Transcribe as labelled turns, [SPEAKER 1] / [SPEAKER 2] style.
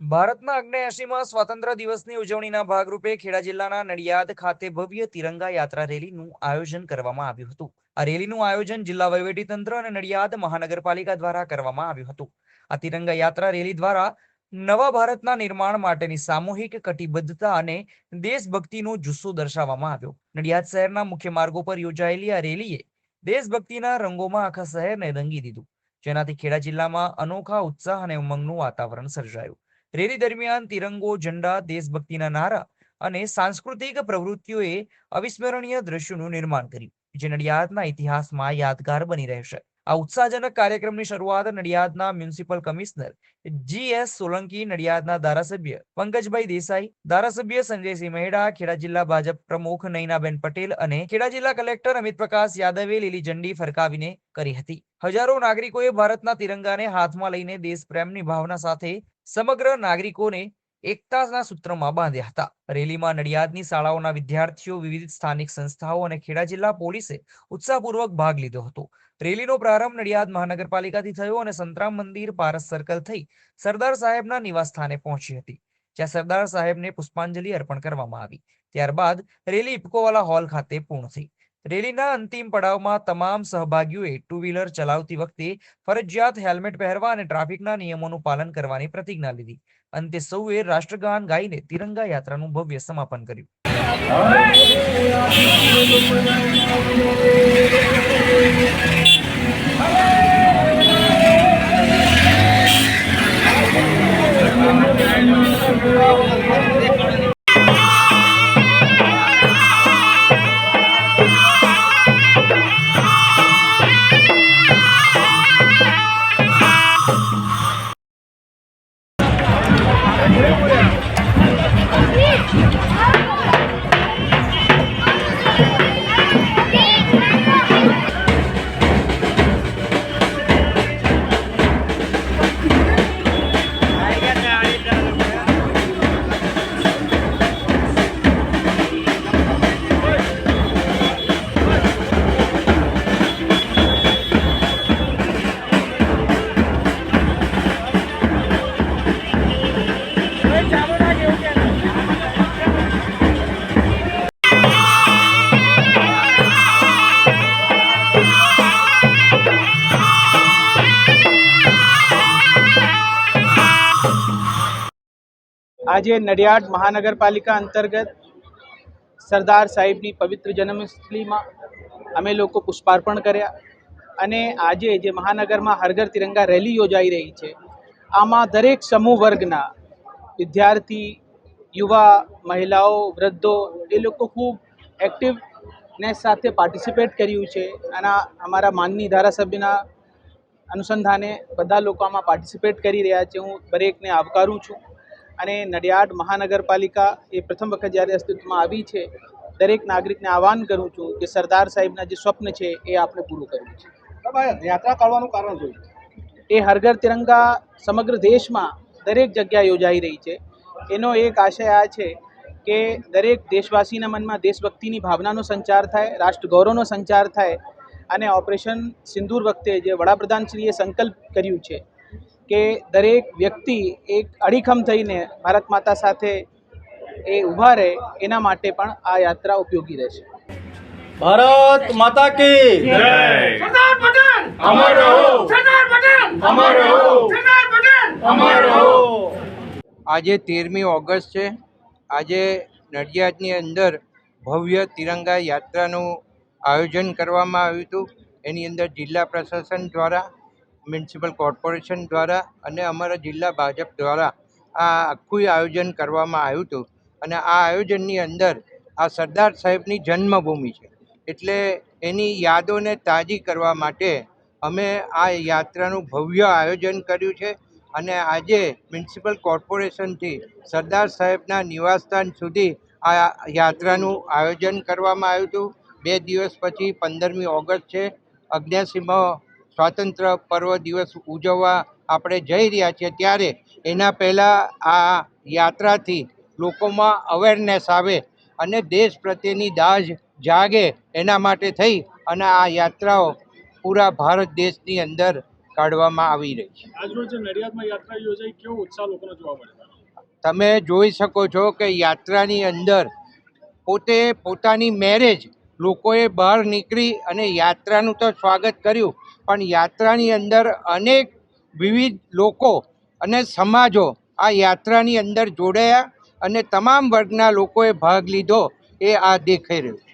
[SPEAKER 1] ભારતના અગ્નેયાસીમાં સ્વાતંત્ર્ય દિવસની ઉજવણીના ભાગરૂપે ખેડા જિલ્લાના નડિયાદ ખાતે ભવ્ય તિરંગા યાત્રા રેલીનું આયોજન કરવામાં આવ્યું હતું. આ રેલીનું આયોજન જિલ્લા વહીવટીતંત્ર અને નડિયાદ મહાનગરપાલિકા દ્વારા કરવામાં આવ્યું હતું. આ તિરંગા યાત્રા રેલી દ્વારા નવા ભારતના નિર્માણ માટેની સામૂહિક કટિબદ્ધતા અને દેશભક્તિનો જુસ્સો દર્શાવવામાં આવ્યો. નડિયાદ શહેરના મુખ્ય માર્ગો પર યોજાયેલી આ રેલીએ દેશભક્તિના રંગોમાં આખા શહેરને રંગી દીધું. જેનાથી ખેડા જિલ્લામાં અનોખા ઉત્સાહ અને ઉમંગનું વાતાવરણ સર્જાયું. રેલી દરમિયાન તિરંગો, ઝંડા, દેશભક્તિના નારા અને સાંસ્કૃતિક પ્રવૃત્તિઓએ અવિસ્મરણીય દ્રશ્યોનું નિર્માણ કર્યું. જે નડિયાદના ઇતિહાસમાં યાદગાર બની રહેશે. આ ઉત્સાહજનક કાર્યક્રમની શરૂઆત નડિયાદના municipal commissioner G S Solanki, નડિયાદના ધારાસભ્ય પંકજભાઈ દેસાઈ, ધારાસભ્ય સંજયસિંહ મહેડા, ખેડા જિલ્લા ભાજપ પ્રમુખ નૈનાબેન પટેલ અને ખેડા જિલ્લા કલેક્ટર અમિત પ્રકાશ યાદવે લીલી ઝંડી ફરકાવીને કરી હતી. હજારો નાગરિકોએ ભારતના તિરંગાને હાથમાં લઈને દેશપ્રેમની ભાવના સાથે સમગ્ર નાગરિકોને એકતાના સૂત્રમાં બાંધ્યા હતા. રેલીમાં નડિયાદની શાળાઓના વિદ્યાર્થીઓ, વિવિધ સ્થાનિક સંસ્થાઓ અને ખેડા જિલ્લા પોલીસે ઉત્સાહપૂર્વક ભાગ લીધો હતો. રેલીનો પ્રારંભ નડિયાદ મહાનગરપાલિકાથી થયો અને સંતરામ મંદિર પારસ સર્કલ થઈ સરદાર સાહેબના નિવાસસ્થાને પહોંચી હતી, જ્યાં સરદાર સાહેબને પુષ્પાંજલિ અર્પણ કરવામાં આવી. ત્યારબાદ રેલી ઇપકોવાલા હોલ ખાતે પૂર્ણ થઈ. રેલીના અંતિમ પડાવમાં તમામ સહભાગીઓએ ટુ વ્હીલર ચલાવતી વખતે ફરજિયાત હેલ્મેટ પહેરવા અને ટ્રાફિકના નિયમોનું પાલન કરવાની પ્રતિજ્ઞા લીધી. અંતે સૌએ રાષ્ટ્રગાન ગાઈને તિરંગા યાત્રાનું ભવ્ય સમાપન કર્યું. Vem, mulher!
[SPEAKER 2] આજે નડિયાદ મહાનગરપાલિકા અંતર્ગત સરદાર સાહેબની પવિત્ર જન્મસ્થળીમાં અમે લોકો પુષ્પાર્પણ કર્યા અને આજે જે મહાનગરમાં હરઘર તિરંગા રેલી યોજાઈ રહી છે, આમાં દરેક સમૂહ વર્ગના વિદ્યાર્થી યુવા મહિલાઓ વૃદ્ધો એ લોકો ખૂબ એક્ટિવનેસ સાથે પાર્ટિસિપેટ કર્યું છે. અને અમારા માનની ધારાસભ્યના અનુસંધાને બધા લોકો આમાં પાર્ટિસિપેટ કરી રહ્યા છે. હું દરેકને આવકારું છું. અને નડિયાદ મહાનગરપાલિકા એ પ્રથમ વખત જ્યારે અસ્તિત્વમાં આવી છે દરેક નાગરિકને આહવાન કરું છું કે સરદાર સાહેબના જે સ્વપ્ન છે એ આપણે પૂરું કરવું છે.
[SPEAKER 3] યાત્રા કરવાનું કારણ શું
[SPEAKER 2] એ હરઘર તિરંગા સમગ્ર દેશમાં દરેક જગ્યાએ યોજાઈ રહી છે. એનો એક આશય આ છે કે દરેક દેશવાસીના મનમાં દેશભક્તિની ભાવનાનો સંચાર થાય રાષ્ટ્ર ગૌરવનો સંચાર થાય અને ઓપરેશન સિંદૂર વખતે જે વડાપ્રધાનશ્રીએ સંકલ્પ કર્યું છે કે દરેક વ્યક્તિ એક અડીખમ થઈને ભારત માતા સાથે એ ઊભા રહે એના માટે પણ આ યાત્રા ઉપયોગી રહેશે.
[SPEAKER 3] ભારત માતા કી જય.
[SPEAKER 4] સરદાર પટેલ!
[SPEAKER 3] અમર રહો.
[SPEAKER 4] સરદાર પટેલ!
[SPEAKER 3] અમર રહો.
[SPEAKER 5] આજે તેરમી ઓગસ્ટ છે. આજે નડિયાદની અંદર ભવ્ય તિરંગા યાત્રાનું આયોજન કરવામાં આવ્યું હતું. એની અંદર જિલ્લા પ્રશાસન દ્વારા, મ્યુનિસિપલ કોર્પોરેશન દ્વારા અને અમારા જિલ્લા ભાજપ દ્વારા આ આખું આયોજન કરવામાં આવ્યું હતું. અને આ આયોજનની અંદર આ સરદાર સાહેબની જન્મભૂમિ છે. એટલે એની યાદોને તાજી કરવા માટે અમે આ યાત્રાનું ભવ્ય આયોજન કર્યું છે. અને આજે મ્યુનિસિપલ કોર્પોરેશનથી સરદાર સાહેબના નિવાસસ્થાન સુધી આ યાત્રાનું આયોજન કરવામાં આવ્યું હતું. બે દિવસ પછી પંદરમી ઓગસ્ટ છે. અગ્ન્યાસીમાં સ્વાતંત્ર્ય પર્વ દિવસ ઉજવવા આપણે જઈ રહ્યા છીએ. ત્યારે એના પહેલાં આ યાત્રાથી લોકોમાં અવેરનેસ આવે અને દેશ પ્રત્યેની દાજ જાગે એના માટે થઈ અને આ યાત્રાઓ પૂરા ભારત દેશની અંદર કાઢવામાં આવી રહી છે.
[SPEAKER 6] આજરોજ જે નડિયાદમાં યાત્રા યોજાઈ કેવો ઉત્સાહ લોકોનો જોવા મળ્યો
[SPEAKER 5] તમે જોઈ શકો છો કે યાત્રાની અંદર પોતે પોતાની મેરેજ લોકોએ બહાર નીકળી અને યાત્રાનું તો સ્વાગત કર્યું પણ યાત્રાની અંદર અનેક વિવિધ લોકો અને સમાજો આ યાત્રાની અંદર જોડાયા અને તમામ વર્ગના લોકોએ ભાગ લીધો એ આ દેખાઈ રહ્યું